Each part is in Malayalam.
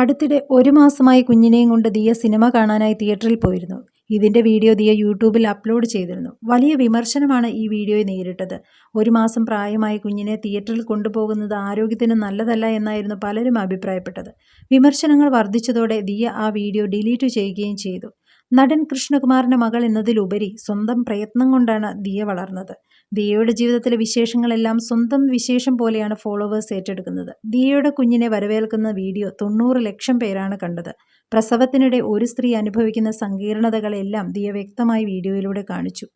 അടുത്തിടെ ഒരു മാസമായി കുഞ്ഞിനെയും കൊണ്ട് ദിയ സിനിമ കാണാനായി തിയേറ്ററിൽ പോയിരുന്നു. ഇതിന്റെ വീഡിയോ ദിയ യൂട്യൂബിൽ അപ്ലോഡ് ചെയ്തിരുന്നു. വലിയ വിമർശനമാണ് ഈ വീഡിയോയെ നേരിട്ടത്. ഒരു മാസം പ്രായമായി കുഞ്ഞിനെ തിയേറ്ററിൽ കൊണ്ടുപോകുന്നത് ആരോഗ്യത്തിന് നല്ലതല്ല എന്നായിരുന്നു പലരും അഭിപ്രായപ്പെട്ടത്. വിമർശനങ്ങൾ വർദ്ധിച്ചതോടെ ദിയ ആ വീഡിയോ ഡിലീറ്റ് ചെയ്യുകയും ചെയ്തു. നടൻ കൃഷ്ണകുമാറിന്റെ മകൾ എന്നതിലുപരി സ്വന്തം പ്രയത്നം കൊണ്ടാണ് ദിയ വളർന്നത്. ദിയയുടെ ജീവിതത്തിലെ വിശേഷങ്ങളെല്ലാം സ്വന്തം വിശേഷം പോലെയാണ് ഫോളോവേഴ്സ് ഏറ്റെടുക്കുന്നത്. ദിയയുടെ കുഞ്ഞിനെ വരവേൽക്കുന്ന വീഡിയോ തൊണ്ണൂറ് ലക്ഷം പേരാണ് കണ്ടത്. പ്രസവത്തിനിടെ ഒരു സ്ത്രീ അനുഭവിക്കുന്ന സങ്കീർണതകളെല്ലാം ദിയ വ്യക്തമായി വീഡിയോയിലൂടെ കാണിച്ചു.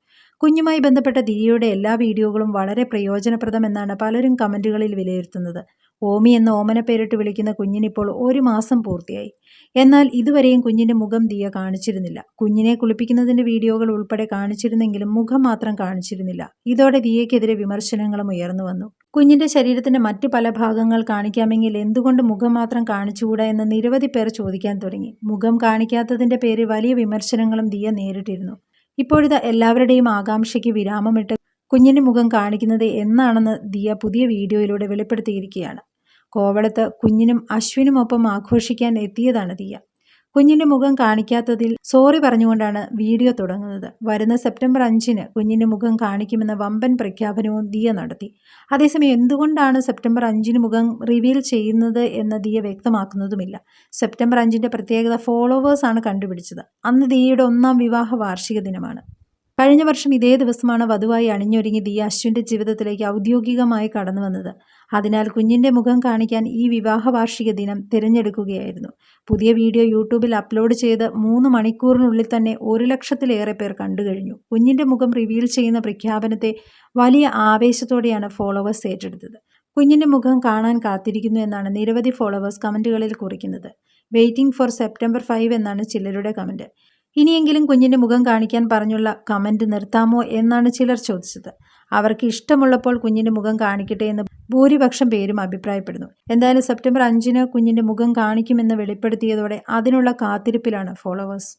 കുഞ്ഞുമായി ബന്ധപ്പെട്ട ദിയയുടെ എല്ലാ വീഡിയോകളും വളരെ പ്രയോജനപ്രദമെന്നാണ് പലരും കമന്റുകളിൽ വിലയിരുത്തുന്നത്. ഓമി എന്ന ഓമന പേരിട്ട് വിളിക്കുന്ന കുഞ്ഞിനിപ്പോൾ ഒരു മാസം പൂർത്തിയായി. എന്നാൽ ഇതുവരെയും കുഞ്ഞിന്റെ മുഖം ദിയ കാണിച്ചിരുന്നില്ല. കുഞ്ഞിനെ കുളിപ്പിക്കുന്നതിന്റെ വീഡിയോകൾ ഉൾപ്പെടെ കാണിച്ചിരുന്നെങ്കിലും മുഖം മാത്രം കാണിച്ചിരുന്നില്ല. ഇതോടെ ദിയയ്ക്കെതിരെ വിമർശനങ്ങളും ഉയർന്നു വന്നു. കുഞ്ഞിന്റെ ശരീരത്തിന്റെ മറ്റ് പല ഭാഗങ്ങൾ കാണിക്കാമെങ്കിൽ എന്തുകൊണ്ട് മുഖം മാത്രം കാണിച്ചുകൂടാ എന്ന് നിരവധി പേർ ചോദിക്കാൻ തുടങ്ങി. മുഖം കാണിക്കാത്തതിന്റെ പേരിൽ വലിയ വിമർശനങ്ങളും ദിയ നേരിട്ടിരുന്നു. ഇപ്പോഴിത് എല്ലാവരുടെയും ആകാംക്ഷയ്ക്ക് വിരാമമിട്ട് കുഞ്ഞിന്റെ മുഖം കാണിക്കുന്നത് എന്നാണെന്ന് ദിയ പുതിയ വീഡിയോയിലൂടെ വെളിപ്പെടുത്തിയിരിക്കുകയാണ്. കോവളത്ത് കുഞ്ഞിനും അശ്വിനുമൊപ്പം ആഘോഷിക്കാൻ എത്തിയതാണ് ദിയ. കുഞ്ഞിന്റെ മുഖം കാണിക്കാത്തതിൽ സോറി പറഞ്ഞുകൊണ്ടാണ് വീഡിയോ തുടങ്ങുന്നത്. വരുന്ന സെപ്റ്റംബർ അഞ്ചിന് കുഞ്ഞിന്റെ മുഖം കാണിക്കുമെന്ന വമ്പൻ പ്രഖ്യാപനവും ദിയ നടത്തി. അതേസമയം എന്തുകൊണ്ടാണ് സെപ്റ്റംബർ അഞ്ചിന് മുഖം റിവീൽ ചെയ്യുന്നത് എന്ന് ദിയ വ്യക്തമാക്കുന്നതുമില്ല. സെപ്റ്റംബർ അഞ്ചിന്റെ പ്രത്യേകത ഫോളോവേഴ്സാണ് കണ്ടുപിടിച്ചത്. അന്ന് ദിയയുടെ ഒന്നാം വിവാഹ വാർഷിക ദിനമാണ്. കഴിഞ്ഞ വർഷം ഇതേ ദിവസമാണ് വധുവായി അണിഞ്ഞൊരുങ്ങി ദിയ അശ്വിന്റെ ജീവിതത്തിലേക്ക് ഔദ്യോഗികമായി കടന്നു വന്നത്. അതിനാൽ കുഞ്ഞിന്റെ മുഖം കാണിക്കാൻ ഈ വിവാഹ വാർഷിക ദിനം തിരഞ്ഞെടുക്കുകയായിരുന്നു. പുതിയ വീഡിയോ യൂട്യൂബിൽ അപ്ലോഡ് ചെയ്ത് മൂന്ന് മണിക്കൂറിനുള്ളിൽ തന്നെ ഒരു ലക്ഷത്തിലേറെ പേർ കണ്ടു കഴിഞ്ഞു കുഞ്ഞിന്റെ മുഖം റിവീൽ ചെയ്യുന്ന പ്രഖ്യാപനത്തെ വലിയ ആവേശത്തോടെയാണ് ഫോളോവേഴ്സ് ഏറ്റെടുത്തത്. കുഞ്ഞിന്റെ മുഖം കാണാൻ കാത്തിരിക്കുന്നു എന്നാണ് നിരവധി ഫോളോവേഴ്സ് കമന്റുകളിൽ കുറിക്കുന്നത്. വെയിറ്റിംഗ് ഫോർ സെപ്റ്റംബർ ഫൈവ് എന്നാണ് ചിലരുടെ കമന്റ് ഇനിയെങ്കിലും കുഞ്ഞിന്റെ മുഖം കാണിക്കാൻ പറഞ്ഞുള്ള കമന്റ് നിർത്താമോ എന്നാണ് ചിലർ ചോദിച്ചത്. അവർക്ക് ഇഷ്ടമുള്ളപ്പോൾ കുഞ്ഞിന്റെ മുഖം കാണിക്കട്ടെ എന്ന് ഭൂരിപക്ഷം പേരും അഭിപ്രായപ്പെടുന്നു. എന്തായാലും സെപ്റ്റംബർ അഞ്ചിന് കുഞ്ഞിന്റെ മുഖം കാണിക്കുമെന്ന് വെളിപ്പെടുത്തിയതോടെ അതിനുള്ള കാത്തിരിപ്പിലാണ് ഫോളോവേഴ്സ്.